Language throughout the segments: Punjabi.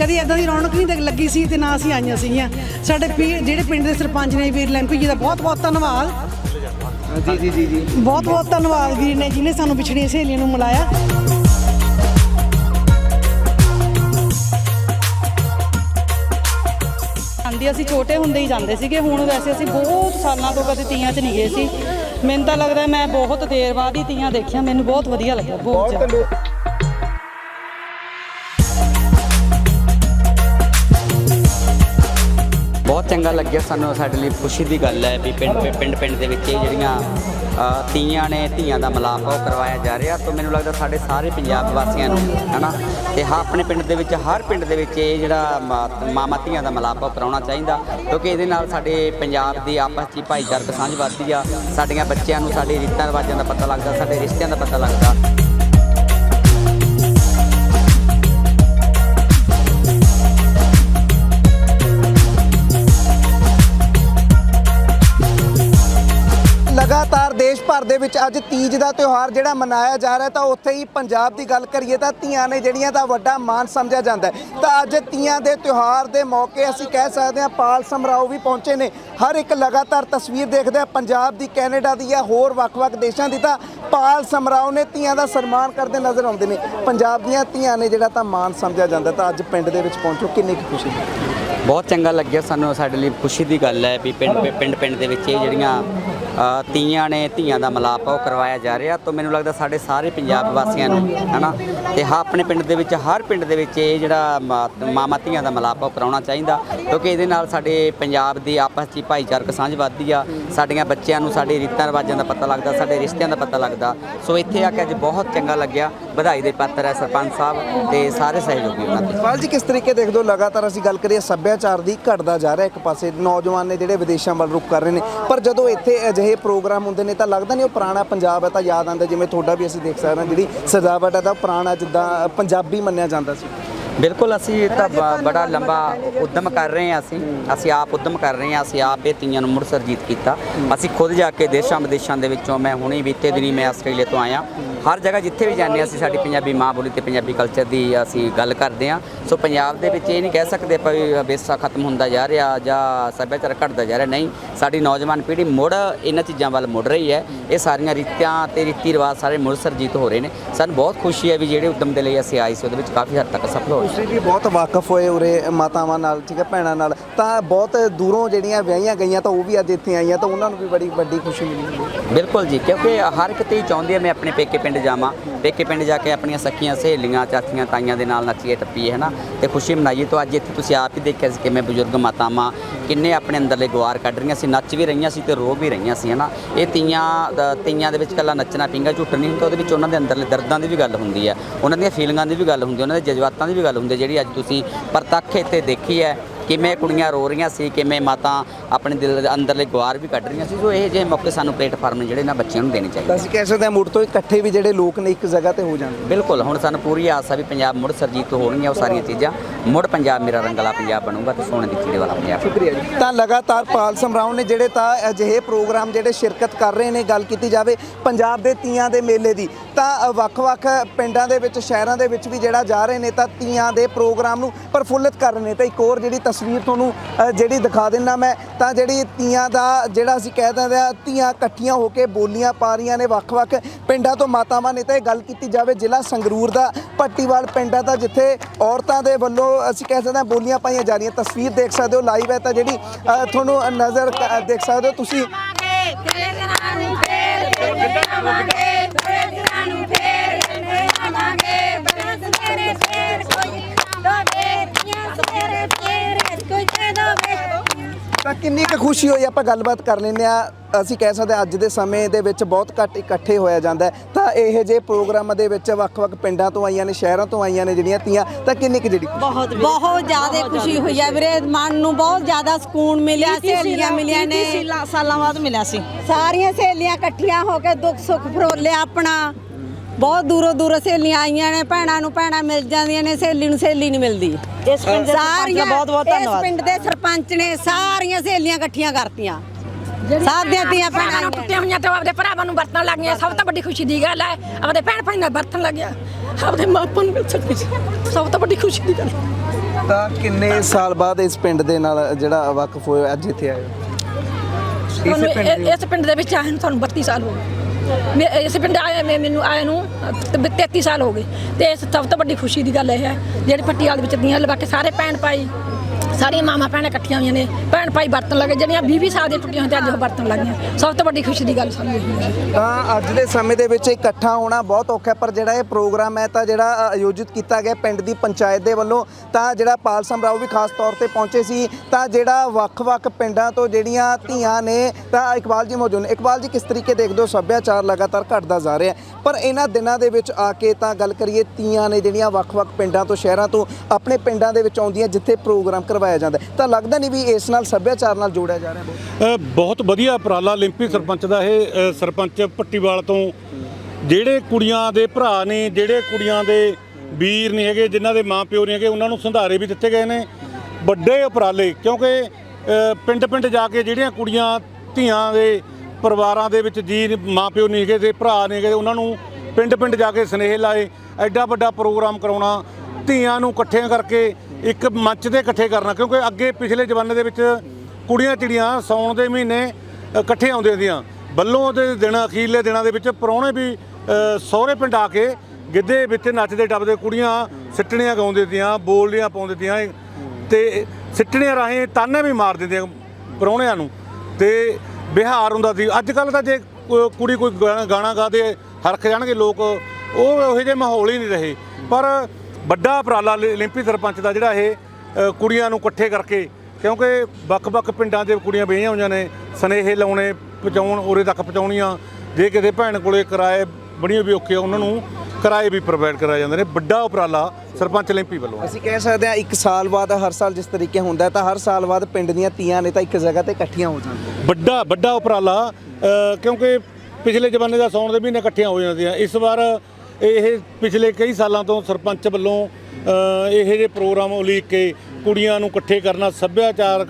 ਕਦੀ ਇਦਾਂ ਦੀ ਰੌਣਕ ਨਹੀਂ ਲੱਗੀ ਸੀ ਤੇ ਨਾ ਅਸੀਂ ਆਈਆਂ ਸੀਗੀਆਂ। ਸਾਡੇ ਪੀ- ਜਿਹੜੇ ਪਿੰਡ ਦੇ ਸਰਪੰਚ ਨੇ ਵੀਰ ਲੈਂਪੀ ਜੀ ਦਾ ਬਹੁਤ ਬਹੁਤ ਧੰਨਵਾਦ। ਜੀ ਜੀ ਜੀ ਜੀ। ਬਹੁਤ ਬਹੁਤ ਧੰਨਵਾਦ ਵੀਰ ਨੇ ਜਿਹਨੇ ਸਾਨੂੰ ਵਿਛੜੀਆਂ ਸਹੇਲੀਆਂ ਨੂੰ ਮਿਲਾਇਆ। ਜਾਂਦੀ ਅਸੀਂ ਛੋਟੇ ਹੁੰਦੇ ਹੀ ਜਾਂਦੇ ਸੀਗੇ। ਹੁਣ ਵੈਸੇ ਅਸੀਂ ਬਹੁਤ ਸਾਲਾਂ ਤੋਂ ਕਦੇ ਤੀਆਂ 'ਚ ਨਹੀਂ ਗਏ ਸੀ। ਮੈਨੂੰ ਤਾਂ ਲੱਗਦਾ ਮੈਂ ਬਹੁਤ ਦੇਰ ਬਾਅਦ ਹੀ ਤੀਆਂ ਦੇਖੀਆਂ। ਮੈਨੂੰ ਬਹੁਤ ਵਧੀਆ ਲੱਗਿਆ ਬਹੁਤ ਜ਼ਿਆਦਾ। ਬਹੁਤ ਚੰਗਾ ਲੱਗਿਆ ਸਾਨੂੰ ਸਾਡੇ ਲਈ। ਖੁਸ਼ੀ ਦੀ ਗੱਲ ਹੈ ਵੀ ਪਿੰਡ ਪਿੰਡ ਪਿੰਡ ਦੇ ਵਿੱਚ ਇਹ ਜਿਹੜੀਆਂ ਅ, ਤੀਆਂ ਨੇ ਧੀਆਂ ਦਾ ਮਿਲਾਪ ਉਹ ਕਰਵਾਇਆ ਜਾ ਰਿਹਾ। ਤਾਂ ਮੈਨੂੰ ਲੱਗਦਾ ਸਾਡੇ ਸਾਰੇ ਪੰਜਾਬ ਵਾਸੀਆਂ ਨੂੰ ਹਨਾ? ਤੇ ਹਾਂ ਆਪਣੇ ਪਿੰਡ ਦੇ ਵਿੱਚ ਹਰ ਪਿੰਡ ਦੇ ਵਿੱਚ ਇਹ ਜਿਹੜਾ ਮਾ- ਮਾਮਾ ਧੀਆਂ ਦਾ ਮਿਲਾਪ ਉਹ ਕਰਾਉਣਾ ਚਾਹੀਦਾ। ਕਿਉਂਕਿ ਇਹਦੇ ਨਾਲ ਸਾਡੇ ਪੰਜਾਬ ਦੀ ਆਪਸ 'ਚ ਹੀ ਭਾਈਚਾਰਕ ਸਾਂਝ ਵੱਧਦੀ ਆ। ਸਾਡੀਆਂ ਬੱਚਿਆਂ ਨੂੰ ਸਾਡੇ ਰੀਤਾਂ ਰਿਵਾਜਾਂ ਦਾ ਪਤਾ ਲੱਗਦਾ ਸਾਡੇ ਰਿਸ਼ਤਿਆਂ ਦਾ ਪਤਾ ਲੱਗਦਾ। ਦੇਸ਼ ਭਰ ਦੇ ਵਿੱਚ ਅੱਜ ਤੀਜ ਦਾ ਤਿਉਹਾਰ ਜਿਹੜਾ ਮਨਾਇਆ ਜਾ ਰਿਹਾ ਤਾਂ ਉੱਥੇ ਹੀ ਪੰਜਾਬ ਦੀ ਗੱਲ ਕਰੀਏ ਤਾਂ ਤੀਆਂ ਨੇ ਜਿਹੜੀਆਂ ਤਾਂ ਵੱਡਾ ਮਾਣ ਸਮਝਿਆ ਜਾਂਦਾ ਹੈ। ਤਾਂ ਅੱਜ ਤੀਆਂ ਦੇ ਤਿਉਹਾਰ ਦੇ ਮੌਕੇ ਅਸੀਂ ਕਹਿ ਸਕਦੇ ਹਾਂ ਪਾਲ ਸਮਰਾਓ ਵੀ ਪਹੁੰਚੇ ਨੇ। ਹਰ ਇੱਕ ਲਗਾਤਾਰ ਤਸਵੀਰ ਦੇਖਦੇ ਆ ਪੰਜਾਬ ਦੀ, ਕੈਨੇਡਾ ਦੀ ਜਾਂ ਹੋਰ ਵੱਖ-ਵੱਖ ਦੇਸ਼ਾਂ ਦੀ ਤਾਂ ਪਾਲ ਸਮਰਾਓ ਨੇ ਤੀਆਂ ਦਾ ਸਨਮਾਨ ਕਰਦੇ ਨਜ਼ਰ ਆਉਂਦੇ ਨੇ। ਪੰਜਾਬ ਦੀਆਂ ਤੀਆਂ ਨੇ ਜਿਹੜਾ ਤਾਂ ਮਾਣ ਸਮਝਿਆ ਜਾਂਦਾ ਤਾਂ ਅੱਜ ਪਿੰਡ ਦੇ ਵਿੱਚ ਪਹੁੰਚੋ। ਕਿੰਨੀ ਕੁ ਖੁਸ਼ੀ ਬਹੁਤ ਚੰਗਾ ਲੱਗਿਆ ਸਾਨੂੰ ਸਾਡੇ ਲਈ। ਖੁਸ਼ੀ ਦੀ ਗੱਲ ਹੈ ਵੀ ਪਿੰਡ ਪਿੰਡ ਪਿੰਡ ਦੇ ਵਿੱਚ ਇਹ ਜਿਹੜੀਆਂ ਤੀਆਂ ਨੇ ਧੀਆਂ ਦਾ ਮਿਲਾਪ ਉਹ ਕਰਵਾਇਆ ਜਾ ਰਿਹਾ ਤਾਂ ਮੈਨੂੰ ਲੱਗਦਾ ਸਾਡੇ ਸਾਰੇ ਪੰਜਾਬ ਵਾਸੀਆਂ ਨੂੰ, ਹਨਾ? ਤੇ ਹਾਂ ਆਪਣੇ ਪਿੰਡ ਦੇ ਵਿੱਚ, ਹਰ ਪਿੰਡ ਦੇ ਵਿੱਚ ਇਹ ਜਿਹੜਾ ਮਾ- ਮਾਮਾ ਧੀਆਂ ਦਾ ਮਿਲਾਪ ਉਹ ਕਰਾਉਣਾ ਚਾਹੀਦਾ। ਕਿਉਂਕਿ ਇਹਦੇ ਨਾਲ ਸਾਡੇ ਪੰਜਾਬ ਦੀ ਆਪਸ 'ਚ ਹੀ ਭਾਈਚਾਰਕ ਸਾਂਝ ਵੱਧਦੀ ਆ। ਸਾਡੀਆਂ ਬੱਚਿਆਂ ਨੂੰ, ਸਾਡੇ ਰੀਤਾਂ ਰਿਵਾਜਾਂ ਦਾ ਪਤਾ ਲੱਗਦਾ, ਸਾਡੇ ਰਿਸ਼ਤਿਆਂ ਦਾ ਪਤਾ ਲੱਗਦਾ। ਸੋ ਇੱਥੇ ਆ ਕੇ ਅੱਜ ਬਹੁਤ ਚੰਗਾ ਲੱਗਿਆ। ਵਧਾਈ ਦੇ ਪਾਤਰ ਹੈ ਸਰਪੰਚ ਸਾਹਿਬ ਤੇ ਸਾਰੇ ਸਹਿਯੋਗੀ ਉਹਨਾਂ ਦੇ। ਪਾਲ ਜੀ, ਕਿਸ ਤਰੀਕੇ ਦੇਖਦੇ ਹੋ? ਲਗਾਤਾਰ ਅਸੀਂ ਗੱਲ ਕਰੀਏ, ਸੱਭਿਆਚਾਰ ਦੀ ਘਟਦਾ ਜਾ ਰਿਹਾ। ਇੱਕ ਪਾਸੇ ਨੌਜਵਾਨ ਨੇ ਜਿਹੜੇ ਵਿਦੇਸ਼ਾਂ ਵੱਲ ਰੁਖ ਕਰ ਰਹੇ ਨੇ। ਪਰ ਜਦੋਂ ਇੱਥੇ ਅਜਿਹੇ ਪ੍ਰੋਗਰਾਮ ਹੁੰਦੇ ਨੇ ਤਾਂ ਲੱਗਦਾ ਨਹੀਂ ਉਹ ਪੁਰਾਣਾ ਪੰਜਾਬ ਹੈ ਤਾਂ ਯਾਦ ਆਉਂਦਾ ਜਿਵੇਂ ਤੁਹਾਡਾ ਵੀ ਅਸੀਂ ਦੇਖ ਸਕਦੇ ਹਾਂ ਜਿਹੜੀ ਸਜਾਵਟ ਹੈ ਤਾਂ ਪੁਰਾਣਾ ਜਿੱਦਾਂ ਪੰਜਾਬੀ ਮੰਨਿਆ ਜਾਂਦਾ ਸੀ। ਬਿਲਕੁਲ ਅਸੀਂ ਤਾਂ ਬ- ਬੜਾ ਲੰਬਾ ਉਦਮ ਕਰ ਰਹੇ ਹਾਂ ਅਸੀਂ। ਅਸੀਂ ਆਪ ਉਦਮ ਕਰ ਰਹੇ ਹਾਂ ਅਸੀਂ ਆਪ ਇਹ ਤੀਆਂ ਨੂੰ ਮੁੜ ਸਰਜੀਤ ਕੀਤਾ। ਅਸੀਂ ਖੁਦ ਜਾ ਕੇ ਦੇਸ਼ਾਂ ਵਿਦੇਸ਼ਾਂ ਦੇ ਵਿੱਚੋਂ ਮੈਂ ਹੁਣੇ ਬੀਤੇ ਦਿਨੀ ਮੈਂ ਆਸਟ੍ਰੇਲੀਆ ਤੋਂ ਆਇਆ। ਹਰ ਜਗ੍ਹਾ ਜਿੱਥੇ ਵੀ ਜਾਂਦੇ ਹਾਂ ਅਸੀਂ ਸਾਡੀ ਪੰਜਾਬੀ ਮਾਂ ਬੋਲੀ ਤੇ ਪੰਜਾਬੀ ਕਲਚਰ ਦੀ ਅਸੀਂ ਗੱਲ ਕਰਦੇ ਹਾਂ। ਸੋ ਪੰਜਾਬ ਦੇ ਵਿੱਚ ਇਹ ਨਹੀਂ ਕਹਿ ਸਕਦੇ ਆਪਾਂ ਵੀ ਵਿਰਸਾ ਖਤਮ ਹੁੰਦਾ ਜਾ ਰਿਹਾ ਜਾਂ ਸੱਭਿਆਚਾਰ ਘਟਦਾ ਜਾ ਰਿਹਾ ਨਹੀਂ। ਸਾਡੀ ਨੌਜਵਾਨ ਪੀੜ੍ਹੀ ਮੁੜ ਇਹਨਾਂ ਚੀਜ਼ਾਂ ਵੱਲ ਮੁੜ ਰਹੀ ਹੈ। ਇਹ ਸਾਰੀਆਂ ਰੀਤਾਂ ਤੇ ਰੀਤੀ ਰਿਵਾਜ ਸਾਰੇ ਮੁੜ ਸਰਜੀਤ ਹੋ ਰਹੇ ਨੇ। ਸਾਨੂੰ ਬਹੁਤ ਖੁਸ਼ੀ ਹੈ ਵੀ ਜਿਹੜੇ ਉਦਮ ਦੇ ਲਈ ਅਸੀਂ ਆਏ ਸੀ ਉਹਦੇ ਵਿੱਚ ਕਾਫੀ ਹੱਦ ਤੱਕ ਸਫਲ ਹੋਏ ਤੁਸੀਂ ਵੀ ਬਹੁਤ ਵਾਕਿਫ ਹੋਏ ਉਰੇ ਮਾਤਾਵਾਂ ਨਾਲ ਠੀਕ ਹੈ ਭੈਣਾਂ ਨਾਲ। ਤਾਂ ਬਹੁਤ ਦੂਰੋਂ ਜਿਹੜੀਆਂ ਵਿਆਹੀਆਂ ਗਈਆਂ ਤਾਂ ਉਹ ਵੀ ਅੱਜ ਇੱਥੇ ਆਈਆਂ ਤਾਂ ਉਹਨਾਂ ਨੂੰ ਵੀ ਬੜੀ ਵੱਡੀ ਖੁਸ਼ੀ ਮਿਲੀ। ਬਿਲਕੁਲ ਜੀ ਕਿਉਂਕਿ ਹਰ ਇੱਕ ਤੇ ਚਾਹੁੰਦੀ ਹੈ ਮੈਂ ਆਪਣੇ ਪੇਕੇ ਪਿੰਡ ਪਿੰਡ ਜਾਵਾਂ, ਪੇਕੇ ਪਿੰਡ ਜਾ ਕੇ ਆਪਣੀਆਂ ਸਖੀਆਂ, ਸਹੇਲੀਆਂ, ਚਾਚੀਆਂ, ਤਾਈਆਂ ਦੇ ਨਾਲ ਨੱਚੀਏ ਟੱਪੀਏ ਹੈ ਨਾ ਤੇ ਖੁਸ਼ੀ ਮਨਾਈਏ। ਤਾਂ ਅੱਜ ਇੱਥੇ ਤੁਸੀਂ ਆਪ ਹੀ ਦੇਖਿਆ ਸੀ ਕਿਵੇਂ ਬਜ਼ੁਰਗ ਮਾਤਾਵਾਂ ਕਿੰਨੇ ਆਪਣੇ ਅੰਦਰਲੇ ਗੁਆਰ ਕੱਢ ਰਹੀਆਂ ਸੀ, ਨੱਚ ਵੀ ਰਹੀਆਂ ਸੀ ਤੇ ਰੋ ਵੀ ਰਹੀਆਂ ਸੀ ਹੈ ਨਾ ਇਹ ਤੀਆਂ ਤੀਆਂ ਦੇ ਵਿੱਚ ਕੱਲਾ ਨੱਚਣਾ ਪਿੰਗਾ ਝੁੱਟ ਨਹੀਂ ਹੁੰਦਾ, ਉਹਦੇ ਵਿੱਚ ਉਹਨਾਂ ਦੇ ਅੰਦਰਲੇ ਦਰਦਾਂ ਦੀ ਵੀ ਗੱਲ ਹੁੰਦੀ ਹੈ, ਉਹਨਾਂ ਦੀਆਂ ਫੀਲਿੰਗਾਂ ਦੀ ਵੀ ਗੱਲ ਹੁੰਦੀ ਉਹਨਾਂ ਦੇ ਜਜ਼ਬਾਤਾਂ ਦੀ ਵੀ ਗੱਲ ਹੁੰਦੀ ਹੈ, ਜਿਹੜੀ ਅੱਜ ਤੁਸੀਂ ਪ੍ਰਤੱਖ ਇੱਥੇ ਦੇਖੀ ਹੈ। ਕਿਵੇਂ ਕੁੜੀਆਂ ਰੋ ਰਹੀਆਂ ਸੀ ਕਿਵੇਂ ਮਾਤਾ ਆਪਣੇ ਦਿਲ ਦੇ ਅੰਦਰਲੇ ਗੁਆਰ ਵੀ ਕੱਢ ਰਹੀਆਂ ਸੀ ਸੋ ਇਹ ਜਿਹੇ ਮੌਕੇ ਸਾਨੂੰ ਪਲੇਟਫਾਰਮ ਨੇ ਜਿਹੜੇ ਨਾ ਬੱਚਿਆਂ ਨੂੰ ਦੇਣੇ ਚਾਹੀਦੇ। ਅਸੀਂ ਕਹਿ ਸਕਦੇ ਹਾਂ ਮੁੜ ਤੋਂ ਇਕੱਠੇ ਵੀ ਜਿਹੜੇ ਲੋਕ ਨੇ ਇੱਕ ਜਗ੍ਹਾ ਤੇ ਹੋ ਜਾਂਦੇ ਬਿਲਕੁਲ ਹੁਣ ਸਾਨੂੰ ਪੂਰੀ ਆਸ ਆ ਵੀ ਪੰਜਾਬ ਮੁੜ ਸਰਜੀਤ ਹੋਣਗੀਆਂ ਉਹ ਸਾਰੀਆਂ ਚੀਜ਼ਾਂ। ਮੁੜ ਪੰਜਾਬ ਮੇਰਾ ਰੰਗਲਾ ਪੰਜਾਬ ਬਣੂਗਾ ਤੇ ਸੋਨੇ ਦੀ ਚਿੜੇ ਵਾਲਾ ਪੰਜਾਬ। ਸ਼ੁਕਰੀਆ ਜੀ। ਤਾਂ ਲਗਾਤਾਰ ਪਾਲ ਸਮਰਾਉ ਨੇ ਜਿਹੜੇ ਤਾਂ ਅਜਿਹੇ ਪ੍ਰੋਗਰਾਮ ਜਿਹੜੇ ਸ਼ਿਰਕਤ ਕਰ ਰਹੇ ਨੇ ਗੱਲ ਕੀਤੀ ਜਾਵੇ ਪੰਜਾਬ ਦੇ ਤੀਆਂ ਦੇ ਮੇਲੇ ਦੀ ਤਾਂ ਵੱਖ-ਵੱਖ ਪਿੰਡਾਂ ਦੇ ਵਿੱਚ ਸ਼ਹਿਰਾਂ ਦੇ ਵਿੱਚ ਵੀ ਜਿਹੜਾ ਜਾ ਰਹੇ ਨੇ ਤਾਂ ਤੀਆਂ ਦੇ ਪ੍ਰੋਗਰਾਮ ਨੂੰ ਪ੍ਰਫੁੱਲਿਤ ਕਰ ਰਹੇ ਨੇ। ਤਾਂ ਇੱਕ ਹੋਰ ਜਿਹੜੀ ਤਸਵੀਰ ਤੁਹਾਨੂੰ ਜਿਹੜੀ ਦਿਖਾ ਦਿੰਨਾ ਮੈਂ, ਤਾਂ ਜਿਹੜੀ ਤੀਆਂ ਦਾ, ਜਿਹੜਾ ਅਸੀਂ ਕਹਿ ਦਿੰਦੇ ਆ ਤੀਆਂ ਇਕੱਠੀਆਂ ਹੋ ਕੇ ਬੋਲੀਆਂ ਪਾ ਰਹੀਆਂ ਨੇ ਵੱਖ-ਵੱਖ ਪਿੰਡਾਂ ਤੋਂ ਮਾਤਾਵਾਂ ਨੇ, ਤਾਂ ਇਹ ਗੱਲ ਕੀਤੀ ਜਾਵੇ ਜ਼ਿਲ੍ਹਾ ਸੰਗਰੂਰ ਦਾ ਪੱਟੀਵਾਲ ਪਿੰਡ ਹੈ ਤਾਂ ਜਿੱਥੇ ਔਰਤਾਂ ਦੇ ਵੱਲੋਂ ਅਸੀਂ ਕਹਿ ਸਕਦੇ ਹਾਂ ਬੋਲੀਆਂ ਪਾਈਆਂ ਜਾ ਰਹੀਆਂ। ਤਸਵੀਰ ਦੇਖ ਸਕਦੇ ਹੋ ਲਾਈਵ ਹੈ ਤਾਂ ਜਿਹੜੀ ਤੁਹਾਨੂੰ ਨਜ਼ਰ ਦੇਖ ਸਕਦੇ ਹੋ ਤੁਸੀਂ। ਤਾਂ ਕਿੰਨੀ ਕੁ ਖੁਸ਼ੀ ਹੋਈ ਆਪਾਂ ਗੱਲਬਾਤ ਕਰ ਲੈਂਦੇ ਆ ਅਸੀਂ ਕਹਿ ਸਕਦੇ ਹਾਂ ਅੱਜ ਦੇ ਸਮੇਂ ਦੇ ਵਿੱਚ ਬਹੁਤ ਘੱਟ ਇਕੱਠੇ ਹੋਇਆ ਜਾਂਦਾ ਹੈ। ਤਾਂ ਇਹ ਜੇ ਪ੍ਰੋਗਰਾਮਾਂ ਦੇ ਵਿੱਚ ਵੱਖ-ਵੱਖ ਪਿੰਡਾਂ ਤੋਂ ਆਈਆਂ ਨੇ ਸ਼ਹਿਰਾਂ ਤੋਂ ਆਈਆਂ ਨੇ ਜਿਹੜੀਆਂ ਤੀਆਂ ਤਾਂ ਕਿੰਨੀ ਕੁ ਜਿਹੜੀ ਬਹੁਤ ਬਹੁਤ ਜ਼ਿਆਦਾ ਖੁਸ਼ੀ ਹੋਈ ਹੈ ਵੀਰੇ। ਮਨ ਨੂੰ ਬਹੁਤ ਜ਼ਿਆਦਾ ਸਕੂਨ ਮਿਲਿਆ ਸਹੇਲੀਆਂ ਮਿਲੀਆਂ ਨੇ। ਸਾਲਾਂ ਬਾਅਦ ਮਿਲਿਆ ਸੀ। ਸਾਰੀਆਂ ਸਹੇਲੀਆਂ ਇਕੱਠੀਆਂ ਹੋ ਕੇ ਦੁੱਖ ਸੁੱਖ ਫਰੋਲਿਆ ਆਪਣਾ। ਬਹੁਤ ਦੂਰੋਂ ਦੂਰੋਂ ਸਹੇਲੀਆਂ ਆਈਆਂ ਨੇ ਭੈਣਾਂ ਨੂੰ ਭੈਣਾਂ ਮਿਲ ਜਾਂਦੀਆਂ ਨੇ ਸਹੇਲੀ ਨੂੰ ਸਹੇਲੀ ਨਹੀਂ ਮਿਲਦੀ। ਇਸ ਪਿੰਡ ਦੇ ਸਰਪੰਚ ਦਾ ਬਹੁਤ ਬਹੁਤ ਇਸ ਧੰਨਵਾਦ ਪਿੰਡ ਦੇ ਸਰਪੰਚ ਨੇ ਸਾਰੀਆਂ ਸਹੇਲੀਆਂ ਇਕੱਠੀਆਂ ਕਰਤੀਆਂ। ਸਭ ਦੀਆਂ ਧੀਆਂ ਭੈਣਾਂ ਨੂੰ ਟੁੱਟੀਆਂ ਹੋਈਆਂ ਤੇ ਆਪਦੇ ਭਰਾਵਾਂ ਨੂੰ ਵਰਤਣ ਲੱਗ ਗਈਆਂ। ਸਭ ਤੋਂ ਵੱਡੀ ਖੁਸ਼ੀ ਦੀ ਗੱਲ ਹੈ ਆਪਦੇ ਭੈਣ ਭਾਈ ਨਾਲ ਵਰਤਣ ਲੱਗਿਆ ਆਪਦੇ ਮਾਪਿਆਂ ਨੂੰ ਮਿਲ ਸਕਦੀ ਸੀ। ਸਭ ਤੋਂ ਵੱਡੀ ਖੁਸ਼ੀ ਦੀ ਗੱਲ। ਤਾਂ ਕਿੰਨੇ ਸਾਲ ਬਾਅਦ ਇਸ ਪਿੰਡ ਦੇ ਨਾਲ ਜਿਹੜਾ ਵਾਕਫ ਹੋਏ ਅੱਜ ਇੱਥੇ ਆਏ ਇਸ ਪਿੰਡ ਦੇ ਵਿੱਚ? ਆਏ ਨੂੰ ਤੁਹਾਨੂੰ 32 ਸਾਲ ਹੋ ਗਏ। ਮੈਂ ਇਸ ਪਿੰਡ ਆਇਆ ਮੈਂ ਮੈਨੂੰ ਆਇਆ ਨੂੰ, ਤ- 33 ਸਾਲ ਹੋ ਗਏ। ਤੇ ਇਸ ਸਭ ਤੋਂ ਵੱਡੀ ਖੁਸ਼ੀ ਦੀ ਗੱਲ ਇਹ ਹੈ, ਜਿਹੜੇ ਪੱਟੀਆਲ ਵਿੱਚ ਦੀਆਂ ਲਵਾ ਕੇ ਸਾਰੇ ਭੈਣ ਭਾਈ ਸਾਰੀਆਂ ਮਾਮਾ ਭੈਣਾਂ ਇਕੱਠੀਆਂ ਹੋਈਆਂ ਨੇ। ਭੈਣ ਭਾਈ ਵਰਤਣ ਲੱਗੇ ਜਿਹੜੀਆਂ 20 20 ਸਾਲ ਦੀਆਂ ਟੁੱਟੀਆਂ ਹੋਈਆਂ ਤੇ ਅੱਜ ਉਹ ਵਰਤਣ ਲੱਗੀਆਂ ਸਭ ਤੋਂ ਵੱਡੀ ਖੁਸ਼ੀ ਦੀ ਗੱਲ ਸਾਨੂੰ ਇਹ ਹੈ। ਤਾਂ ਅੱਜ ਦੇ ਸਮੇਂ ਦੇ ਵਿੱਚ ਇਕੱਠਾ ਹੋਣਾ ਬਹੁਤ ਔਖਾ ਹੈ, ਪਰ ਜਿਹੜਾ ਇਹ ਪ੍ਰੋਗਰਾਮ ਹੈ ਤਾਂ ਜਿਹੜਾ ਆਯੋਜਿਤ ਕੀਤਾ ਗਿਆ ਪਿੰਡ ਦੀ ਪੰਚਾਇਤ ਦੇ ਵੱਲੋਂ ਤਾਂ ਜਿਹੜਾ ਪਾਲ ਸਮਰਾਓ ਵੀ ਖਾਸ ਤੌਰ ਤੇ ਪਹੁੰਚੇ ਸੀ ਤਾਂ ਜਿਹੜਾ ਵੱਖ-ਵੱਖ ਪਿੰਡਾਂ ਤੋਂ ਜਿਹੜੀਆਂ ਧੀਆਂ ਨੇ ਤਾਂ ਇਕਬਾਲ ਜੀ ਮੌਜੂਦ ਨੇ। ਇਕਬਾਲ ਜੀ ਕਿਸ ਤਰੀਕੇ ਦੇਖਦੇ ਹੋ? ਸੱਭਿਆਚਾਰ ਲਗਾਤਾਰ ਘਟਦਾ ਜਾ ਰਿਹਾ ਪਰ ਇਹਨਾਂ ਦਿਨਾਂ ਦੇ ਵਿੱਚ ਆ ਕੇ ਤਾਂ ਗੱਲ ਕਰੀਏ ਧੀਆਂ ਨੇ ਜਿਹੜੀਆਂ ਵੱਖ-ਵੱਖ ਪਿੰਡਾਂ ਤੋਂ ਸ਼ਹਿਰਾਂ ਤੋਂ ਆਪਣੇ ਪਿੰਡਾਂ ਦੇ ਵਿੱਚ ਆਉਂਦੀਆਂ ਜਿੱਥੇ ਪ੍ਰੋਗਰਾਮ ਕਰਵਾਇਆ ਜਾਂਦਾ ਤਾਂ ਲੱਗਦਾ ਨਹੀਂ ਵੀ ਇਸ ਨਾਲ ਸੱਭਿਆਚਾਰ ਨਾਲ ਜੋੜਿਆ ਜਾ ਰਿਹਾ ਬਹੁਤ? ਬਹੁਤ ਵਧੀਆ ਉਪਰਾਲਾ ਲਿੰਪੀ ਸਰਪੰਚ ਦਾ ਇਹ ਅ, ਸਰਪੰਚ ਪੱਟੀਵਾਲ ਤੋਂ। ਜਿਹੜੇ ਕੁੜੀਆਂ ਦੇ ਭਰਾ ਨੇ ਜਿਹੜੇ ਕੁੜੀਆਂ ਦੇ ਵੀਰ ਨਹੀਂ ਹੈਗੇ ਜਿਨ੍ਹਾਂ ਦੇ ਮਾਪਿਓ ਨਹੀਂ ਹੈਗੇ ਉਹਨਾਂ ਨੂੰ ਸੰਧਾਰੇ ਵੀ ਦਿੱਤੇ ਗਏ ਨੇ। ਵੱਡੇ ਉਪਰਾਲੇ ਕਿਉਂਕਿ ਪਿੰਡ ਪਿੰਡ ਜਾ ਕੇ ਜਿਹੜੀਆਂ ਕੁੜੀਆਂ ਧੀਆਂ ਦੇ ਪਰਿਵਾਰਾਂ ਦੇ ਵਿੱਚ ਜੀ ਮਾਪਿਓ ਨਹੀਂ ਹੈਗੇ ਤੇ ਭਰਾ ਨਹੀਂ ਹੈਗੇ ਉਹਨਾਂ ਨੂੰ ਪਿੰਡ ਪਿੰਡ ਜਾ ਕੇ ਸਨੇਹ ਲਾਏ। ਐਡਾ ਵੱਡਾ ਪ੍ਰੋਗਰਾਮ ਕਰਾਉਣਾ ਧੀਆਂ ਨੂੰ ਇਕੱਠਿਆਂ ਕਰਕੇ ਇੱਕ ਮੰਚ ਤੇ ਇਕੱਠੇ ਕਰਨਾ, ਕਿਉਂਕਿ ਅੱਗੇ ਪਿਛਲੇ ਜ਼ਮਾਨੇ ਦੇ ਵਿੱਚ ਕੁੜੀਆਂ ਚਿੜੀਆਂ ਸੌਣ ਦੇ ਮਹੀਨੇ ਇਕੱਠੇ ਆਉਂਦੀਆਂ ਦੀਆਂ ਬੱਲੋਂ ਦੇ ਦਿਨ, ਅਖੀਰਲੇ ਦਿਨਾਂ ਦੇ ਵਿੱਚ ਪ੍ਰਾਹੁਣੇ ਵੀ ਸਹੁਰੇ ਪਿੰਡ ਆ ਕੇ ਗਿੱਧੇ ਵਿੱਚ ਨੱਚਦੇ, ਟੱਪਦੇ, ਕੁੜੀਆਂ ਸਿੱਟਣੀਆਂ ਗਾਉਂਦੇ ਸੀਆਂ ਬੋਲੀਆਂ ਪਾਉਂਦੇ ਸੀਆਂ। ਤੇ ਸਿੱਟਣੀਆਂ ਰਾਹੀਂ ਤਾਨੇ ਵੀ ਮਾਰ ਦਿੰਦੀਆਂ ਪ੍ਰਾਹੁਣਿਆਂ ਨੂੰ। ਤੇ ਵਿਹਾਰ ਹੁੰਦਾ ਸੀ। ਅੱਜ ਕੱਲ ਤਾਂ ਜੇ ਕੁੜੀ ਕੋਈ ਗਾਣਾ- ਗਾਣਾ ਗਾਦੇ ਹਰਖ ਜਾਣਗੇ ਲੋਕ, ਉਹ ਉਹੋ ਜਿਹੇ ਮਾਹੌਲ ਹੀ ਨਹੀਂ ਰਹੇ। ਪਰ ਵੱਡਾ ਉਪਰਾਲਾ ਲਿੰਪੀ ਸਰਪੰਚ ਦਾ ਜਿਹੜਾ ਇਹ ਕੁੜੀਆਂ ਨੂੰ ਇਕੱਠੇ ਕਰਕੇ ਕਿਉਂਕਿ ਵੱਖ-ਵੱਖ ਪਿੰਡਾਂ 'ਚ ਕੁੜੀਆਂ ਵਿਆਹੀਆਂ ਹੋਈਆਂ ਨੇ ਸਨੇਹੇ ਲਾਉਣੇ ਪਹੁੰਚਾਉਣ ਉਰੇ ਤੱਕ ਪਹੁੰਚਾਉਣੀਆਂ ਜੇ ਕਿਤੇ ਭੈਣ ਕੋਲੇ ਕਿਰਾਏ ਬਣੀ ਵੀ ਔਖੇ ਉਹਨਾਂ ਨੂੰ ਕਿਰਾਏ ਵੀ ਪ੍ਰੋਵਾਈਡ ਕਰਾਏ ਜਾਂਦੇ ਨੇ। ਵੱਡਾ ਉਪਰਾਲਾ ਸਰਪੰਚ ਲਿੰਪੀ ਵੱਲੋਂ। ਅਸੀਂ ਕਹਿ ਸਕਦੇ ਹਾਂ ਇੱਕ ਸਾਲ ਬਾਅਦ ਹਰ ਸਾਲ ਜਿਸ ਤਰੀਕੇ ਹੁੰਦਾ ਤਾਂ ਹਰ ਸਾਲ ਬਾਅਦ ਪਿੰਡ ਦੀਆਂ ਧੀਆਂ ਨੇ ਤਾਂ ਇੱਕ ਜਗ੍ਹਾ ਤੇ ਇਕੱਠੀਆਂ ਹੋ ਜਾਂਦੀਆਂ। ਵੱਡਾ ਵੱਡਾ ਉਪਰਾਲਾ ਕਿਉਂਕਿ ਪਿਛਲੇ ਜ਼ਮਾਨੇ ਦਾ ਸੌਣ ਦੇ ਮਹੀਨੇ ਇਕੱਠੀਆਂ ਹੋ ਜਾਂਦੀਆਂ। ਇਸ ਵਾਰ ਇਹ ਪਿਛਲੇ ਕਈ ਸਾਲਾਂ ਤੋਂ ਸਰਪੰਚ ਵੱਲੋਂ ਅ, ਇਹੋ ਜਿਹੇ ਪ੍ਰੋਗਰਾਮ ਉਲੀਕ ਕੇ ਕੁੜੀਆਂ ਨੂੰ ਇਕੱਠੇ ਕਰਨਾ ਸੱਭਿਆਚਾਰਕ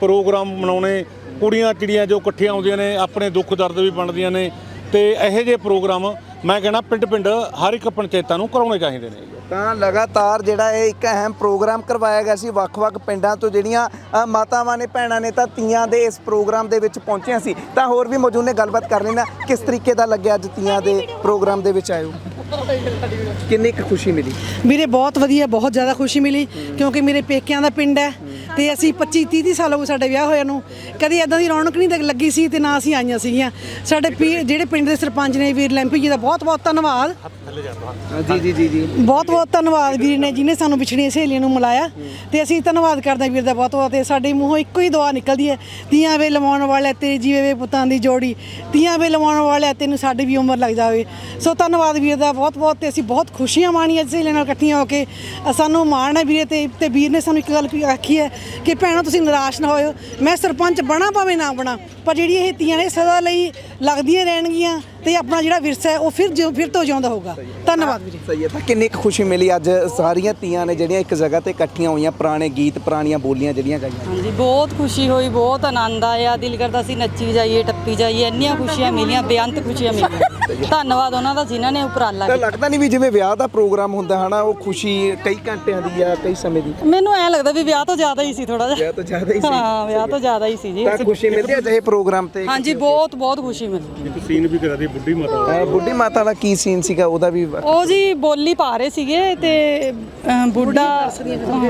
ਪ੍ਰੋਗਰਾਮ ਮਨਾਉਣੇ ਕੁੜੀਆਂ ਚਿੜੀਆਂ ਜੋ ਇਕੱਠੀਆਂ ਆਉਂਦੀਆਂ ਨੇ ਆਪਣੇ ਦੁੱਖ ਦਰਦ ਵੀ ਵੰਡਦੀਆਂ ਨੇ ਤੇ ਇਹੋ ਜਿਹੇ ਪ੍ਰੋਗਰਾਮ ਮੈਂ ਕਹਿਣਾ ਪਿੰਡ ਪਿੰਡ ਹਰ ਇੱਕ ਪੰਚਾਇਤਾਂ ਨੂੰ ਕਰਾਉਣੇ ਚਾਹੀਦੇ ਨੇ। ਤਾਂ ਲਗਾਤਾਰ ਜਿਹੜਾ ਇਹ ਇੱਕ ਅਹਿਮ ਪ੍ਰੋਗਰਾਮ ਕਰਵਾਇਆ ਗਿਆ ਸੀ ਵੱਖ-ਵੱਖ ਪਿੰਡਾਂ ਤੋਂ ਜਿਹੜੀਆਂ ਮਾਤਾਵਾਂ ਨੇ ਭੈਣਾਂ ਨੇ ਤਾਂ ਤੀਆਂ ਦੇ ਇਸ ਪ੍ਰੋਗਰਾਮ ਦੇ ਵਿੱਚ ਪਹੁੰਚੀਆਂ ਸੀ। ਤਾਂ ਹੋਰ ਵੀ ਮੌਜੂਦ ਨੇ ਗੱਲਬਾਤ ਕਰ ਲੈਣਾ ਕਿਸ ਤਰੀਕੇ ਦਾ ਲੱਗਿਆ ਅੱਜ ਤੀਆਂ ਦੇ ਪ੍ਰੋਗਰਾਮ ਦੇ ਵਿੱਚ ਆਇਓ ਕਿੰਨੀ ਕੁ ਖੁਸ਼ੀ ਮਿਲੀ? ਵੀਰੇ ਬਹੁਤ ਵਧੀਆ, ਬਹੁਤ ਜ਼ਿਆਦਾ ਖੁਸ਼ੀ ਮਿਲੀ, ਕਿਉਂਕਿ ਮੇਰੇ ਪੇਕਿਆਂ ਦਾ ਪਿੰਡ ਹੈ। ਤੇ ਅਸੀਂ 25 30 30 ਸਾਲ ਹੋ ਗਏ ਸਾਡੇ ਵਿਆਹ ਹੋਇਆ ਨੂੰ। ਕਦੀ ਇਦਾਂ ਦੀ ਰੌਣਕ ਨਹੀਂ ਲੱਗ- ਸੀ ਤੇ ਨਾ ਅਸੀਂ ਆਈਆਂ ਸੀਗੀਆਂ। ਸਾਡੇ ਪੀ- ਜਿਹੜੇ ਪਿੰਡ ਦੇ ਸਰਪੰਚ ਨੇ ਵੀਰ ਲੈਂਪੀ ਜੀ ਦਾ ਬਹੁਤ ਬਹੁਤ ਧੰਨਵਾਦ। ਜੀ ਜੀ ਜੀ ਜੀ। ਬਹੁਤ ਬਹੁਤ ਧੰਨਵਾਦ ਵੀਰ ਨੇ ਜਿਨੇ ਸਾਨੂੰ ਵਿਛੜੀਆਂ ਸਹੇਲੀਆਂ ਨੂੰ ਮਿਲਾਇਆ। ਤੇ ਅਸੀਂ ਧੰਨਵਾਦ ਕਰਦੇ ਹਾਂ ਵੀਰ ਦਾ ਬਹੁਤ ਬਹੁਤ। ਤੇ ਸਾਡੇ ਮੂੰਹੋਂ ਇੱਕੋ ਹੀ ਦੁਆ ਨਿਕਲਦੀ ਹੈ ਤੀਆਂ ਵੇ ਲਵਾਉਣ ਵਾਲੇ ਤੇਰੇ ਜੀਵੇ ਵੇ ਪੁੱਤਾਂ ਦੀ ਜੋੜੀ। ਤੀਆਂ ਵੇ ਲਵਾਉਣ ਵਾਲੇ ਤੈਨੂੰ ਸਾਡੀ ਵੀ ਉਮਰ ਲੱਗ ਜਾਵੇ। ਸੋ ਧੰਨਵਾਦ ਵੀਰ ਦਾ ਬਹੁਤ ਬਹੁਤ। ਤੇ ਅਸੀਂ ਬਹੁਤ ਖੁਸ਼ੀਆਂ ਮਾਣੀਆਂ ਸਹੇਲੀਆਂ ਨਾਲ ਇਕੱਠੀਆਂ ਹੋ ਕੇ। ਅ, ਸਾਨੂੰ ਮਾਣ ਹੈ ਵੀਰੇ ਤੇ ਤੇ ਵੀਰ ਨੇ ਸਾਨੂੰ ਇੱਕ ਗੱਲ ਕੀ ਆਖੀ ਹੈ ਕਿ ਭੈਣੋ ਤੁਸੀਂ ਨਿਰਾਸ਼ ਨਾ ਹੋਇਓ। ਮੈਂ ਸਰਪੰਚ ਬਣਾ ਭਾਵੇਂ ਨਾ ਬਣਾ। ਪਰ ਜਿਹੜੀ ਇਹ ਤੀਆਂ ਨੇ ਸਦਾ ਲਈ ਲੱਗਦੀਆਂ ਰਹਿਣਗੀਆਂ ਤੇ ਆਪਣਾ ਜਿਹੜਾ ਵਿਰਸਾ ਹੈ ਉਹ ਫਿਰ ਜਿਉਂ- ਫਿਰ ਤੋਂ ਜਿਉਂਦਾ ਹੋਊਗਾ। ਧੰਨਵਾਦ ਵੀਰੇ। ਸਹੀ ਹੈ। ਤਾਂ ਕਿੰਨੀ ਕੁ ਖੁਸ਼ੀ ਮਿਲੀ ਅੱਜ ਸਾਰੀਆਂ ਤੀਆਂ ਨੇ ਜਿਹੜੀਆਂ ਇੱਕ ਜਗ੍ਹਾ ਤੇ ਇਕੱਠੀਆਂ ਹੋਈਆਂ ਪੁਰਾਣੇ ਗੀਤ ਪੁਰਾਣੀਆਂ ਬੋਲੀਆਂ ਜਿਹੜੀਆਂ ਗਾਈਆਂ ਹਾਂਜੀ ਬਹੁਤ ਖੁਸ਼ੀ ਹੋਈ ਬਹੁਤ ਆਨੰਦ ਆਇਆ। ਦਿਲ ਕਰਦਾ ਸੀ ਨੱਚੀ ਜਾਈਏ ਟੱਪੀ ਜਾਈਏ। ਇੰਨੀਆਂ ਖੁਸ਼ੀਆਂ ਮਿਲੀਆਂ ਬੇਅੰਤ ਖੁਸ਼ੀਆਂ ਮਿਲੀਆਂ। ਧੰਨਵਾਦ ਉਹਨਾਂ ਦਾ ਜਿਨ੍ਹਾਂ ਨੇ ਉਪਰਾਲਾ ਤਾਂ ਕੀਤਾ। ਲੱਗਦਾ ਨਹੀਂ ਵੀ ਜਿਵੇਂ ਵਿਆਹ ਦਾ ਪ੍ਰੋਗਰਾਮ ਹੁੰਦਾ ਹਨਾ ਉਹ ਖੁਸ਼ੀ ਕਈ ਘੰਟਿਆਂ ਦੀ ਆ ਕਈ ਸਮੇਂ ਦੀ। ਮੈਨੂੰ ਐ ਲੱਗਦਾ ਵੀ ਵਿਆਹ ਤੋਂ ਜ਼ਿਆਦਾ ਹੀ ਸੀ ਥੋੜਾ ਜਿਹਾ। ਵਿਆਹ ਤੋਂ ਜ਼ਿਆਦਾ ਹੀ ਸੀ। ਹਾਂ ਵਿਆਹ ਤੋਂ ਜ਼ਿਆਦਾ ਹੀ ਸੀ ਜੀ। ਤਾਂ ਖੁਸ਼ੀ ਮਿਲਦੀ ਹੈ ਅਜਿਹੇ ਪ੍ਰੋਗਰਾਮ ਤੇ ਹਾਂਜੀ ਬਹੁਤ ਬਹੁਤ ਖੁਸ਼ੀ ਮਿਲੀ ਇੱਕ ਸੀਨ ਵੀ ਕਰਾ ਦੀ ਬੁੱਢੀ ਮਾਤਾ ਅਹ ਬੁੱਢੀ ਮਾਤਾ ਦਾ ਕੀ ਸੀਨ ਸੀਗਾ? ਉਹਦਾ ਵੀ ਉਹ ਜੀ ਬੋਲੀ ਪਾ ਰਹੇ ਸੀਗੇ ਤੇ ਅਹ, ਬੁੱਢਾ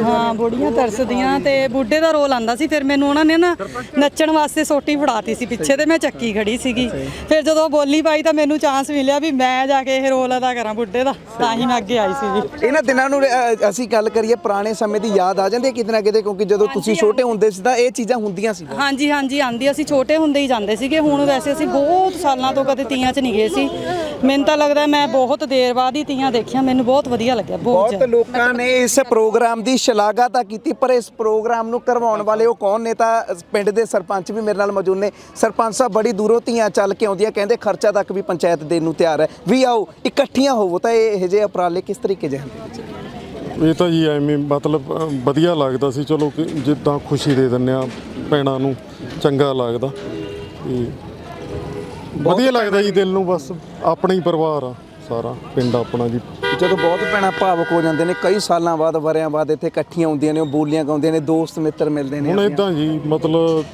ਹਾਂ ਬੁੜੀਆਂ ਤਰਸਦੀਆਂ ਤੇ ਬੁੱਢੇ ਦਾ ਰੋਲ ਆਂਦਾ ਸੀ। ਫਿਰ ਮੈਨੂੰ ਉਹਨਾਂ ਨੇ ਨਾ ਨੱਚਣ ਵਾਸਤੇ ਸੋਟੀ ਫੜਾਤੀ ਸੀ ਪਿੱਛੇ ਤੇ ਮੈਂ ਚੱਕੀ ਖੜੀ ਸੀਗੀ। ਫਿਰ ਜਦੋਂ ਬੋਲੀ ਪਾਈ ਤਾਂ ਮੈਨੂੰ ਚਾਂਸ ਮਿਲਿਆ ਵੀ ਮੈਂ ਜਾ ਕੇ ਇਹ ਰੋਲ ਅਦਾ ਕਰਾਂ ਬੁੱਢੇ ਦਾ। ਤਾਂ ਹੀ ਮੈਂ ਅੱਗੇ ਆਈ ਸੀ ਜੀ ਇਹਨਾਂ ਦਿਨਾਂ ਨੂੰ ਅਹ, ਅਸੀਂ ਗੱਲ ਕਰੀਏ ਪੁਰਾਣੇ ਸਮੇਂ ਦੀ ਯਾਦ ਆ ਜਾਂਦੀ ਹੈ ਕਿਤੇ ਨਾ ਕਿਤੇ ਕਿਉਂਕਿ ਜਦੋਂ ਤੁਸੀਂ ਛੋਟੇ ਹੁੰਦੇ ਸੀ ਤਾਂ ਇਹ ਚੀਜ਼ਾਂ ਹੁੰਦੀਆਂ ਸੀ। ਹਾਂਜੀ ਹਾਂਜੀ ਆਂਦੀ ਅਸੀਂ ਛੋਟੇ ਹੁੰਦੇ ਹੀ ਜਾਂਦੇ ਸੀਗੇ ਹੁਣ ਵੈਸੇ ਅਸੀਂ ਬਹੁਤ ਸਾਲਾਂ ਤੋਂ ਕਦੇ ਤੀਆਂ 'ਚ ਨਹੀਂ ਗਏ ਸੀ। ਮੈਨੂੰ ਤਾਂ ਲੱਗਦਾ ਮੈਂ ਬਹੁਤ ਦੇਰ ਬਾਅਦ ਹੀ ਤੀਆਂ ਦੇਖੀਆਂ ਮੈਨੂੰ ਬਹੁਤ ਵਧੀਆ ਲੱਗਿਆ ਬਹੁਤ ਬਹੁਤ ਜ਼ਿਆਦਾ। ਲੋਕਾਂ ਨੇ ਇਸ ਪ੍ਰੋਗਰਾਮ ਦੀ ਸ਼ਲਾਘਾ ਤਾਂ ਕੀਤੀ ਪਰ ਇਸ ਪ੍ਰੋਗਰਾਮ ਨੂੰ ਕਰਵਾਉਣ ਵਾਲੇ ਉਹ ਕੌਣ ਨੇ ਤਾਂ ਪਿੰਡ ਦੇ ਸਰਪੰਚ ਵੀ ਮੇਰੇ ਨਾਲ ਮੌਜੂਦ ਨੇ। ਸਰਪੰਚ ਸਾਹਿਬ ਬੜੀ ਦੂਰੋਂ ਧੀਆਂ ਚੱਲ ਕੇ ਆਉਂਦੀਆਂ ਕਹਿੰਦੇ ਖਰਚਾ ਤੱਕ ਵੀ ਪੰਚਾਇਤ ਦੇਣ ਨੂੰ ਤਿਆਰ ਹੈ। ਵੀ ਆਓ ਇਕੱਠੀਆਂ ਹੋਵੋ ਤਾਂ ਇਹ ਇਹੋ ਜਿਹੇ ਉਪਰਾਲੇ ਕਿਸ ਤਰੀਕੇ ਦੇ ਹੁੰਦੇ? ਇਹ ਤਾਂ ਜੀ ਐਵੇਂ ਮਤਲਬ ਅ, ਵਧੀਆ ਲੱਗਦਾ ਸੀ ਚਲੋ ਕਿ ਜਿੱਦਾਂ ਖੁਸ਼ੀ ਦੇ ਦਿੰਦੇ ਆ ਭੈਣਾਂ ਨੂੰ। ਚੰਗਾ ਲੱਗਦਾ। ਤੇ ਵਧੀਆ ਲੱਗਦਾ ਜੀ ਦਿਲ ਨੂੰ ਬਸ। ਆਪਣਾ ਹੀ ਪਰਿਵਾਰ ਆ ਸਾਰਾ ਪਿੰਡ ਆਪਣਾ ਜੀ। ਜਦੋਂ ਬਹੁਤ ਭੈਣਾਂ ਭਾਵਕ ਹੋ ਜਾਂਦੇ ਨੇ ਕਈ ਸਾਲਾਂ ਬਾਅਦ ਵਰਿਆਂ ਬਾਅਦ ਇੱਥੇ ਇਕੱਠੀਆਂ ਹੁੰਦੀਆਂ ਨੇ ਉਹ ਬੋਲੀਆਂ ਗਾਉਂਦੀਆਂ ਨੇ ਦੋਸਤ ਮਿੱਤਰ ਮਿਲਦੇ ਨੇ ਹੁਣ। ਇਦਾਂ ਜੀ ਮਤਲਬ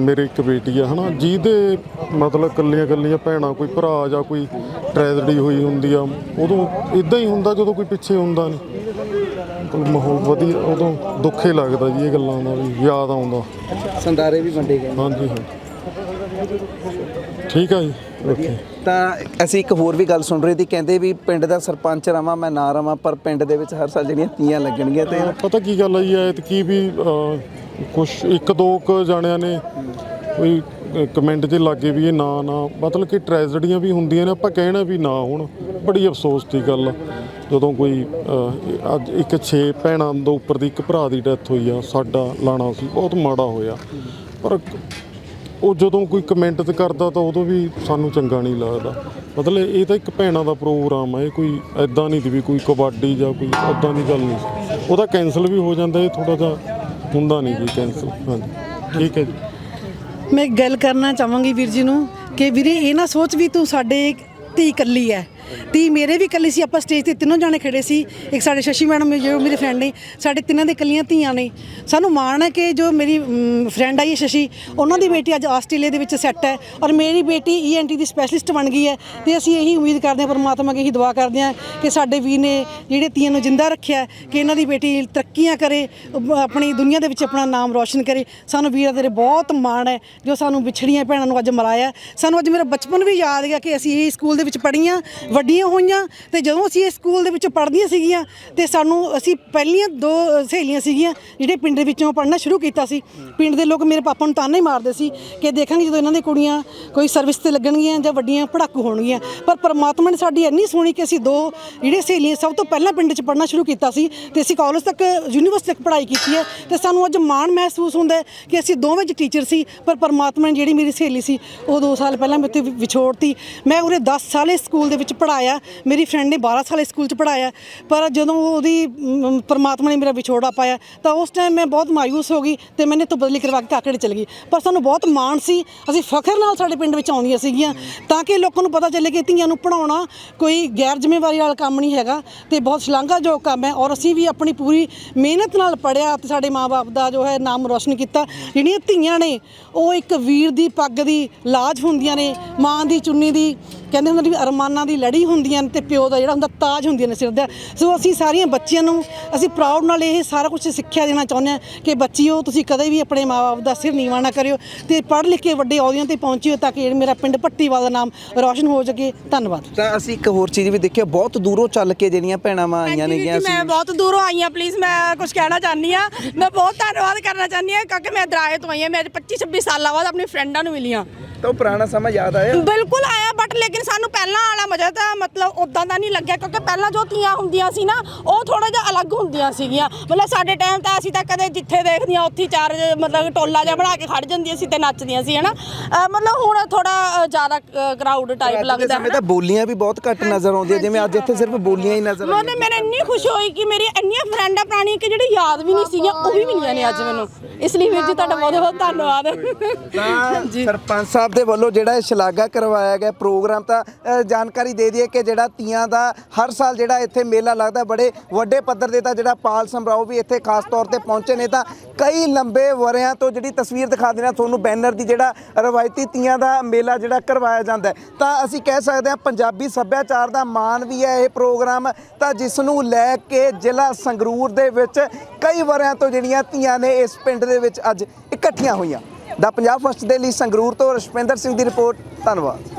ਮੇਰੇ ਇੱਕ ਬੇਟੀ ਆ ਹਨਾ ਜਿਹਦੇ ਮਤਲਬ ਕੱਲੀਆਂ ਕੱਲੀਆਂ ਭੈਣਾਂ ਕੋਈ ਭਰਾ ਜਾਂ ਕੋਈ ਟ੍ਰੈਜਡੀ ਹੋਈ ਹੁੰਦੀ ਆ ਉਦੋਂ ਇਦਾਂ ਹੀ ਹੁੰਦਾ ਜਦੋਂ ਕੋਈ ਪਿੱਛੇ ਹੁੰਦਾ ਨਹੀਂ ਮਤਲਬ ਮਾਹੌਲ ਵਧੀਆ ਉਦੋਂ ਦੁੱਖੇ ਲੱਗਦਾ ਜੀ ਇਹ ਗੱਲਾਂ ਦਾ ਵੀ ਯਾਦ ਆਉਂਦਾ। ਸੰਦਾਰੇ ਵੀ ਵੰਡੇ ਗਏ। ਹਾਂਜੀ ਹਾਂ। ਠੀਕ ਆ ਜੀ ਓਕੇ। ਤਾਂ ਅਸੀਂ ਇੱਕ ਹੋਰ ਵੀ ਗੱਲ ਸੁਣ ਰਹੇ ਸੀ ਕਹਿੰਦੇ ਵੀ ਪਿੰਡ ਦਾ ਸਰਪੰਚ ਰਵਾਂ ਮੈਂ ਨਾ ਰਵਾਂ ਪਰ ਪਿੰਡ ਦੇ ਵਿੱਚ ਹਰ ਸਾਲ ਜਿਹੜੀਆਂ ਤੀਆਂ ਲੱਗਣਗੀਆਂ ਤੇ ਪਤਾ ਕੀ ਗੱਲ ਆ ਜੀ ਐਤਕੀ ਵੀ ਕੁਝ ਇੱਕ ਦੋ ਕੁ ਜਾਣਿਆਂ ਨੇ ਕੋਈ ਕਮੈਂਟ 'ਚ ਲੱਗੇ ਵੀ ਇਹ ਨਾ ਨਾ ਮਤਲਬ ਕਿ ਟ੍ਰੈਜਡੀਆਂ ਵੀ ਹੁੰਦੀਆਂ ਨੇ ਆਪਾਂ ਕਹਿਣਾ ਵੀ ਨਾ ਹੁਣ ਬੜੀ ਅਫਸੋਸ ਦੀ ਗੱਲ ਆ। ਜਦੋਂ ਕੋਈ ਅਹ, ਅੱਜ ਇੱਕ 6 ਭੈਣਾਂ ਤੋਂ ਉੱਪਰ ਦੀ ਇੱਕ ਭਰਾ ਦੀ ਡੈਥ ਹੋਈ ਆ ਸਾਡਾ ਲਾਣਾ ਸੀ ਬਹੁਤ ਮਾੜਾ ਹੋਇਆ। ਪਰ ਉਹ ਜਦੋਂ ਕੋਈ ਕਮੈਂਟ ਤੇ ਕਰਦਾ ਤਾਂ ਉਦੋਂ ਵੀ ਸਾਨੂੰ ਚੰਗਾ ਨਹੀਂ ਲੱਗਦਾ। ਮਤਲਬ ਇਹ ਤਾਂ ਇੱਕ ਭੈਣਾਂ ਦਾ ਪ੍ਰੋਗਰਾਮ ਆ ਇਹ ਕੋਈ ਐਦਾਂ ਨਹੀਂ ਦੀ ਵੀ ਕੋਈ ਕਬੱਡੀ ਜਾਂ ਕੋਈ ਐਦਾਂ ਦੀ ਗੱਲ ਨਹੀਂ। ਸੀ ਉਹਦਾ ਕੈਨਸਲ ਵੀ ਹੋ ਜਾਂਦਾ ਇਹ ਥੋੜਾ ਜਿਹਾ ਹੁੰਦਾ ਨਹੀਂ ਜੀ ਕੈਨਸਲ ਹਾਂਜੀ। ਠੀਕ ਹੈ ਜੀ। ਮੈਂ ਇੱਕ ਗੱਲ ਕਰਨਾ ਚਾਹਾਂਗੀ ਵੀਰ ਜੀ ਨੂੰ ਕਿ ਵੀਰੇ ਇਹ ਨਾ ਸੋਚ ਵੀ ਤੂੰ ਸਾਡੇ ਧੀ ਇਕੱਲੀ ਹੈ ਧੀ ਮੇਰੇ ਵੀ ਇਕੱਲੀ ਸੀ, ਆਪਾਂ ਸਟੇਜ ਤੇ ਤਿੰਨੋਂ ਜਾਣੇ ਖੜੇ ਸੀ। ਇੱਕ ਸਾਡੇ ਸ਼ਸ਼ੀ ਮੈਡਮ ਜੋ ਮੇਰੇ ਫਰੈਂਡ ਨੇ, ਸਾਡੇ ਤਿੰਨਾਂ ਦੇ ਇਕੱਲੀਆਂ ਧੀਆਂ ਨੇ। ਸਾਨੂੰ ਮਾਣ ਹੈ ਕਿ ਜੋ ਮੇਰੀ ਫਰੈਂਡ ਆਈ ਹੈ ਸ਼ਸ਼ੀ, ਉਹਨਾਂ ਦੀ ਬੇਟੀ ਅੱਜ ਆਸਟ੍ਰੇਲੀਆ ਦੇ ਵਿੱਚ ਸੈੱਟ ਹੈ ਔਰ ਮੇਰੀ ਬੇਟੀ ਈਐਨਟੀ ਦੀ ਸਪੈਸ਼ਲਿਸਟ ਬਣ ਗਈ ਹੈ ਤੇ ਅਸੀਂ ਇਹੀ ਉਮੀਦ ਕਰਦੇ ਹਾਂ, ਪਰਮਾਤਮਾ ਅੱਗੇ ਇਹੀ ਦੁਆ ਕਰਦੇ ਹਾਂ ਕਿ ਸਾਡੇ ਵੀਰ ਨੇ ਜਿਹੜੇ ਧੀਆਂ ਨੂੰ ਜਿੰਦਾ ਰੱਖਿਆ ਕਿ ਇਹਨਾਂ ਦੀ ਬੇਟੀ ਤਰੱਕੀਆਂ ਕਰੇ ਆਪਣੀ ਦੁਨੀਆ ਦੇ ਵਿੱਚ ਆਪਣਾ ਨਾਮ ਰੋਸ਼ਨ ਕਰੇ। ਸਾਨੂੰ ਵੀਰਾਂ ਤੇਰੇ ਬਹੁਤ ਮਾਣ ਹੈ, ਜੋ ਸਾਨੂੰ ਵਿਛੜੀਆਂ ਭੈਣਾਂ ਨੂੰ ਅੱਜ ਮਲਾਇਆ ਸਾਨੂੰ ਅੱਜ ਮੇਰਾ ਬਚਪਨ ਵੀ ਯਾਦ ਹੈ ਕਿ ਅਸੀਂ ਇਹ ਸਕੂਲ ਦੇ ਵਿੱਚ ਪੜ੍ਹੀਆਂ ਵੱਡੀਆਂ ਹੋਈਆਂ ਤੇ ਜਦੋਂ ਅਸੀਂ ਇਸ ਸਕੂਲ ਦੇ ਵਿੱਚ ਪੜ੍ਹਦੀਆਂ ਸੀਗੀਆਂ ਤੇ ਸਾਨੂੰ ਅਸੀਂ ਪਹਿਲੀਆਂ ਦੋ ਸਹੇਲੀਆਂ ਸੀਗੀਆਂ ਜਿਹੜੇ ਪਿੰਡ ਦੇ ਵਿੱਚੋਂ ਪੜ੍ਹਨਾ ਸ਼ੁਰੂ ਕੀਤਾ ਸੀ। ਪਿੰਡ ਦੇ ਲੋਕ ਮੇਰੇ ਪਾਪਾ ਨੂੰ ਤਾਨੇ ਹੀ ਮਾਰਦੇ ਸੀ ਕਿ ਦੇਖਾਂਗੇ ਜਦੋਂ ਇਹਨਾਂ ਦੀ ਕੁੜੀਆਂ ਕੋਈ ਸਰਵਿਸ ਤੇ ਲੱਗਣਗੀਆਂ ਜਾਂ ਵੱਡੀਆਂ ਪੜ੍ਹਾਕੂ ਹੋਣਗੀਆਂ। ਪਰ ਪਰਮਾਤਮਾ ਨੇ ਸਾਡੀ ਇੰਨੀ ਸੋਹਣੀ ਕਿ ਅਸੀਂ ਦੋ ਜਿਹੜੇ ਸਹੇਲੀਆਂ ਸਭ ਤੋਂ ਪਹਿਲਾਂ ਪਿੰਡ 'ਚ ਪੜ੍ਹਨਾ ਸ਼ੁਰੂ ਕੀਤਾ ਸੀ ਤੇ ਅਸੀਂ ਕਾਲਜ ਤੱਕ ਯੂਨੀਵਰਸਿਟੀ ਤੱਕ ਪੜ੍ਹਾਈ ਕੀਤੀ ਹੈ ਤੇ ਸਾਨੂੰ ਅੱਜ ਮਾਣ ਮਹਿਸੂਸ ਹੁੰਦਾ ਕਿ ਅਸੀਂ ਦੋਵੇਂ 'ਚ ਟੀਚਰ ਸੀ, ਪਰ ਪਰਮਾਤਮਾ ਨੇ ਜਿਹੜੀ ਮੇਰੀ ਸਹੇਲੀ ਸੀ ਉਹ 2 ਸਾਲ ਪਹਿਲਾਂ ਮੇਰੇ ਤੇ ਵਿਛੋੜਤੀ। ਮੈਂ ਉਰੇ 10 ਸਾਲ ਇਸ ਸਕੂਲ ਦੇ ਵਿੱਚ ਪੜ੍ਹਾਇਆ। ਮੇਰੀ ਫਰੈਂਡ ਨੇ 12 ਸਾਲ ਇਸ ਸਕੂਲ 'ਚ ਪੜ੍ਹਾਇਆ। ਪਰ ਜਦੋਂ ਉਹਦੀ ਮ, ਪਰਮਾਤਮਾ ਨੇ ਮੇਰਾ ਵਿਛੋੜਾ ਪਾਇਆ ਤਾਂ ਉਸ ਟਾਈਮ ਮੈਂ ਬਹੁਤ ਮਾਯੂਸ ਹੋ ਗਈ ਤੇ ਮੈंने ਤੋਂ ਬਦਲੀ ਕਰਵਾ ਕੇ ਕਾਕੜੇ ਚਲ ਗਈ। ਪਰ ਸਾਨੂੰ ਬਹੁਤ ਮਾਣ ਸੀ ਅਸੀਂ ਫਖਰ ਨਾਲ ਸਾਡੇ ਪਿੰਡ ਵਿੱਚ ਆਉਂਦੀਆਂ ਸੀਗੀਆਂ ਤਾਂ ਕਿ ਲੋਕਾਂ ਨੂੰ ਪਤਾ ਚੱਲੇ ਕਿ ਧੀਆਂ ਨੂੰ ਪੜਾਉਣਾ ਕੋਈ ਗੈਰ ਜ਼ਿੰਮੇਵਾਰੀ ਵਾਲਾ ਕੰਮ ਨਹੀਂ ਹੈਗਾ ਤੇ ਬਹੁਤ ਸ਼ਲਾਘਾਯੋਗ ਕੰਮ ਹੈ ਔਰ ਅਸੀਂ ਵੀ ਆਪਣੀ ਪੂਰੀ ਮਿਹਨਤ ਨਾਲ ਪੜਿਆ ਤੇ ਸਾਡੇ ਮਾਪੇ ਦਾ ਜੋ ਹੈ ਨਾਮ ਰੋਸ਼ਨ ਕੀਤਾ। ਜਿਹੜੀਆਂ ਧੀਆਂ ਨੇ ਉਹ ਇੱਕ ਵੀਰ ਦੀ ਪੱਗ ਦੀ ਲਾਜ ਹੁੰਦੀਆਂ ਨੇ ਮਾਂ ਦੀ ਚੁੰਨੀ ਦੀ ਕਹਿੰਦੇ ਹੁੰਦੇ ਨੇ ਵੀ ਅਰਮਾਨਾਂ ਦੀ ਲੜੀ ਹੁੰਦੀਆਂ ਨੇ ਤੇ ਪਿਓ ਦਾ ਜਿਹੜਾ ਹੁੰਦਾ ਤਾਜ ਹੁੰਦੀਆਂ ਨੇ ਸਿਰ ਦਾ। ਸੋ ਅਸੀਂ ਸਾਰੀਆਂ ਬੱਚੀਆਂ ਨੂੰ ਅਸੀਂ ਪ੍ਰਾਊਡ ਨਾਲ ਇਹ ਸਾਰਾ ਕੁਝ ਸਿੱਖਿਆ ਦੇਣਾ ਚਾਹੁੰਦੇ ਹਾਂ ਕਿ ਬੱਚਿਓ ਤੁਸੀਂ ਕਦੇ ਵੀ ਆਪਣੇ ਮਾਪੇ ਦਾ ਸਿਰ ਨੀਵਾਂ ਨਾ ਕਰਿਓ ਤੇ ਪੜ੍ਹ ਲਿਖ ਕੇ ਵੱਡੇ ਅਹੁਦਿਆਂ ਤੇ ਪਹੁੰਚਿਓ ਤਾਂ ਕਿ ਮੇਰਾ ਪਿੰਡ ਪੱਟੀਵਾਲ ਦਾ ਨਾਮ ਰੌਸ਼ਨ ਹੋ ਸਕੇ। ਧੰਨਵਾਦ। ਤਾਂ ਅਸੀਂ ਇੱਕ ਹੋਰ ਚੀਜ਼ ਵੀ ਦੇਖਿਆ ਬਹੁਤ ਦੂਰੋਂ ਚੱਲ ਕੇ ਜਿਹੜੀਆਂ ਭੈਣਾਂ ਮਾਂ ਆਈਆਂ ਨੇ ਗਿਆ ਮੈਂ ਬਹੁਤ ਦੂਰੋਂ ਆਈ ਹਾਂ ਪਲੀਜ਼ ਮੈਂ ਕੁਝ ਕਹਿਣਾ ਚਾਹਨੀ ਆ ਮੈਂ ਬਹੁਤ ਧੰਨਵਾਦ ਕਰਨਾ ਚਾਹਨੀ ਆ ਕਿਉਂਕਿ ਮੈਂ ਦਰਾਏ ਤੋਂ ਆਈ ਹਾਂ ਮੈਂ 25 26 ਸਾਲਾਂ ਬਾਅਦ ਆਪਣੀ ਫਰੈਂਡਾਂ ਨੂੰ ਮਿਲੀ ਹਾਂ। ਤਾਂ ਉਹ ਪੁਰਾਣਾ ਸਮਾਂ ਯਾਦ ਆਇਆ? ਬਿਲਕੁਲ ਆਇਆ ਬਟ ਲੇਕਿਨ ਸਾਨੂੰ ਪਹਿਲਾਂ ਵਾਲਾ ਮਜ਼ਾ ਤਾਂ ਮਤਲਬ ਉਦਾਂ ਦਾ ਨਹੀਂ ਲੱਗਿਆ ਕਿਉਂਕਿ ਪਹਿਲਾਂ ਜੋ ਤੀਆਂ ਹੁੰਦੀਆਂ ਸੀ ਨਾ ਉਹ ਥੋੜਾ ਜਿਹਾ ਅਲੱਗ ਹੁੰਦੀਆਂ ਸੀਗੀਆਂ। ਮਤਲਬ ਸਾਡੇ ਟਾਈਮ ਤਾਂ ਅਸੀਂ ਤਾਂ ਕਦੇ ਜਿੱਥੇ ਦੇਖਦੀਆਂ ਉੱਥੇ ਚਾਰ ਮਤਲਬ ਟੋਲਾ ਜਿਹਾ ਬਣਾ ਕੇ ਖੜ ਜਾਂਦੀਆਂ ਸੀ ਤੇ ਨੱਚਦੀਆਂ ਸੀ ਹਨਾ? ਮਤਲਬ ਹੁਣ ਥੋੜਾ ਜ਼ਿਆਦਾ ਕਰਾਊਡ ਟਾਈਪ ਲੱਗਦਾ ਹੈ ਤਾਂ ਬੋਲੀਆਂ ਵੀ ਬਹੁਤ ਘੱਟ ਨਜ਼ਰ ਆਉਂਦੀਆਂ ਜਿਵੇਂ ਅੱਜ ਇੱਥੇ ਸਿਰਫ ਬੋਲੀਆਂ ਹੀ ਨਜ਼ਰ ਆਉਂਦੀਆਂ ਮਤਲਬ ਮੈਨੂੰ ਇੰਨੀ ਖੁਸ਼ੀ ਹੋਈ ਕਿ ਮੇਰੀ ਇੰਨੀਆਂ ਫਰੈਂਡਾਂ ਪੁਰਾਣੀਆਂ ਕਿ ਜਿਹੜੀ ਯਾਦ ਵੀ ਨਹੀਂ ਸੀਗੀਆਂ ਉਹ ਵੀ ਮਿਲੀਆਂ ਨੇ ਅੱਜ ਮੈਨੂੰ। ਇਸ ਲਈ ਵੀਰ ਜੀ ਤੁਹਾਡਾ ਬਹੁਤ ਬਹੁਤ ਧੰਨਵਾਦ। ਤਾਂ ਸਰਪੰਚ ਸਾਹਿਬ ਦੇ ਵੱਲੋਂ ਜਿਹੜਾ ਇਹ ਸ਼ਲਾਘਾ ਕਰਵਾਇਆ ਗਿਆ ਪ੍ਰੋਗਰਾਮ ਤਾਂ ਅ, ਜਾਣਕਾਰੀ ਦੇ ਦਈਏ ਕਿ ਜਿਹੜਾ ਤੀਆਂ ਦਾ ਹਰ ਸਾਲ ਜਿਹੜਾ ਇੱਥੇ ਮੇਲਾ ਲੱਗਦਾ ਬੜੇ ਵੱਡੇ ਪੱਧਰ ਦੇ ਤਾਂ ਜਿਹੜਾ ਪਾਲ ਸਮਰਾਓ ਵੀ ਇੱਥੇ ਖਾਸ ਤੌਰ ਤੇ ਪਹੁੰਚੇ ਨੇ ਤਾਂ ਕਈ ਲੰਬੇ ਵਰਿਆਂ ਤੋਂ ਜਿਹੜੀ ਤਸਵੀਰ ਦਿਖਾ ਦੇਣਾ ਤੁਹਾਨੂੰ ਬੈਨਰ ਦੀ ਜਿਹੜਾ ਰਵਾਇਤੀ ਤੀਆਂ ਦਾ ਮੇਲਾ ਜਿਹੜਾ ਕਰਵਾਇਆ ਜਾਂਦਾ ਹੈ। ਤਾਂ ਅਸੀਂ ਕਹਿ ਸਕਦੇ ਹਾਂ ਪੰਜਾਬੀ ਸੱਭਿਆਚਾਰ ਦਾ ਮਾਣ ਵੀ ਹੈ ਇਹ ਪ੍ਰੋਗਰਾਮ ਤਾਂ ਜਿਸ ਨੂੰ ਲੈ ਕੇ ਜ਼ਿਲ੍ਹਾ ਸੰਗਰੂਰ ਦੇ ਵਿੱਚ ਕਈ ਵਰਿਆਂ ਤੋਂ ਜਿਹੜੀਆਂ ਧੀਆਂ ਨੇ ਇਸ ਪਿੰਡ ਦੇ ਵਿੱਚ ਅੱਜ ਇਕੱਠੀਆਂ ਹੋਈਆਂ। ਦਾ ਪੰਜਾਬ ਫਸਟ ਦੇ ਲਈ ਸੰਗਰੂਰ ਤੋਂ ਰਸ਼ਪਿੰਦਰ ਸਿੰਘ ਦੀ ਰਿਪੋਰਟ ਧੰਨਵਾਦ।